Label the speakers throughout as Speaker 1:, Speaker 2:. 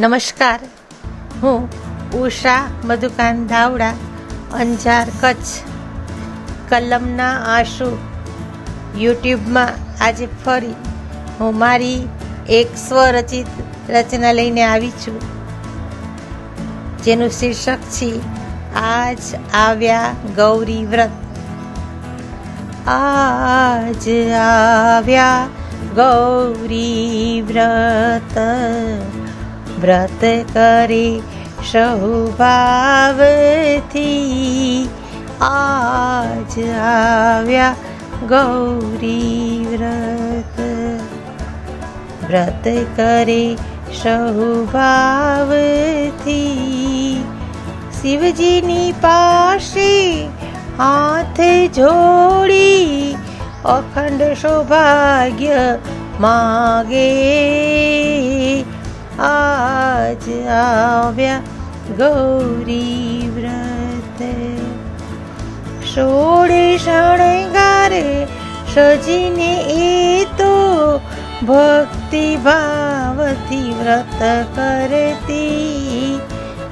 Speaker 1: નમસ્કાર. હું ઉષા મધુકાન ધાવડા, અંજાર કચ્છ, કલમના આંસુ યુટ્યુબમાં આજે ફરી હું મારી એક સ્વરચિત રચના લઈને આવી છું, જેનું શીર્ષક છે, આજ આવ્યા ગૌરી વ્રત. આજ આવ્યા ગૌરી વ્રત. વ્રત કરી સહુ ભાવથી આજ આવ્યા ગૌરી વ્રત. વ્રત કરી સહુભાવથી શિવજીની પાસે હાથ જોડી અખંડ સૌભાગ્ય માગે. આજ આવ્યા ગૌરી વ્રત. સોળે શણગારે સજીને એ તો ભક્તિ ભાવથી વ્રત કરતી.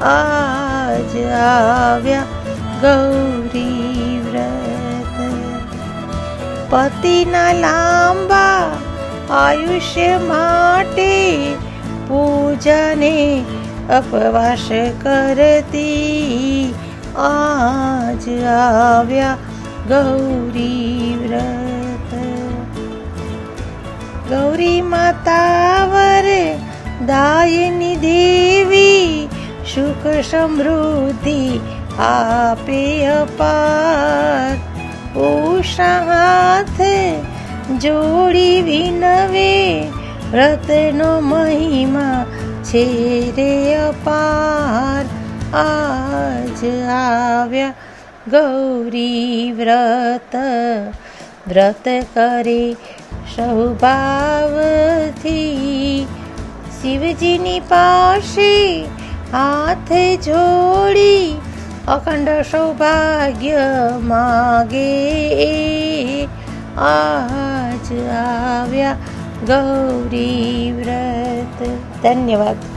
Speaker 1: આજ આવ્યા ગૌરી વ્રત. પતિના લાંબા આયુષ્ય માટે પૂજાને અપવાસ કરતી. આજ આવ્યા ગૌરી વ્રત. ગૌરી માતા વર દાયની દેવી સુખ સમૃદ્ધિ આપે અપાર. ઉષા હાથ જોડી વિનવે વ્રતનો મહિમા છે રે અપાર. આજ આવ્યા ગૌરી વ્રત. વ્રત કરી સૌભાવથી. શિવજીની પાસે હાથ જોડી અખંડ સૌભાગ્ય માગે. આજ આવ્યા गौरीव्रत्। धन्यवाद।